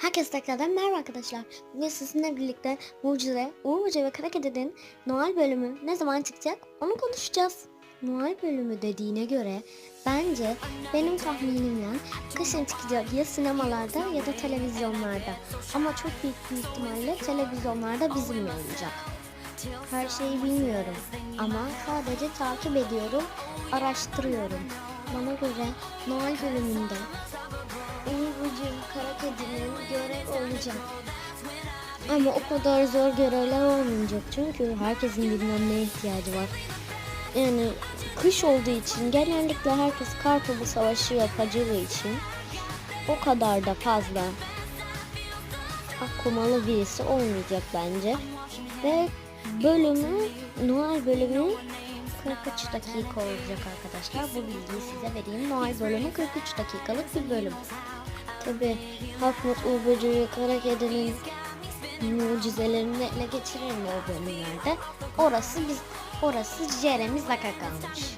Herkese tekrardan merhaba arkadaşlar. Bugün sizinle birlikte Mucize, Uğur Hoca ve Kara Kedi'nin Noel bölümü ne zaman çıkacak onu konuşacağız. Noel bölümü dediğine göre bence benim tahminimle kışın çıkacak ya sinemalarda ya da televizyonlarda. Ama çok büyük bir ihtimalle televizyonlarda bizimle olacak. Her şeyi bilmiyorum ama sadece takip ediyorum, araştırıyorum. Bana göre Noel bölümünde Uğurcuğum kara kedinin görev olacak. Ama o kadar zor görevler olmayacak çünkü herkesin dinlenmeye ihtiyacı var. Yani kış olduğu için genellikle herkes kartopu savaşı yapacağı için o kadar da fazla akumalı birisi olmayacak bence. Ve bölümü, Noel bölümü 43 dakika olacak arkadaşlar. Bu bilgiyi size vereyim. Noel bölümü 43 dakikalık bir bölüm. Tabi Hakmut Uğurcu ve Kara Kedi'nin mucizelerini ele geçirir mi o bölümlerde? Orası biz, orası Jeremy Zaka kalmış.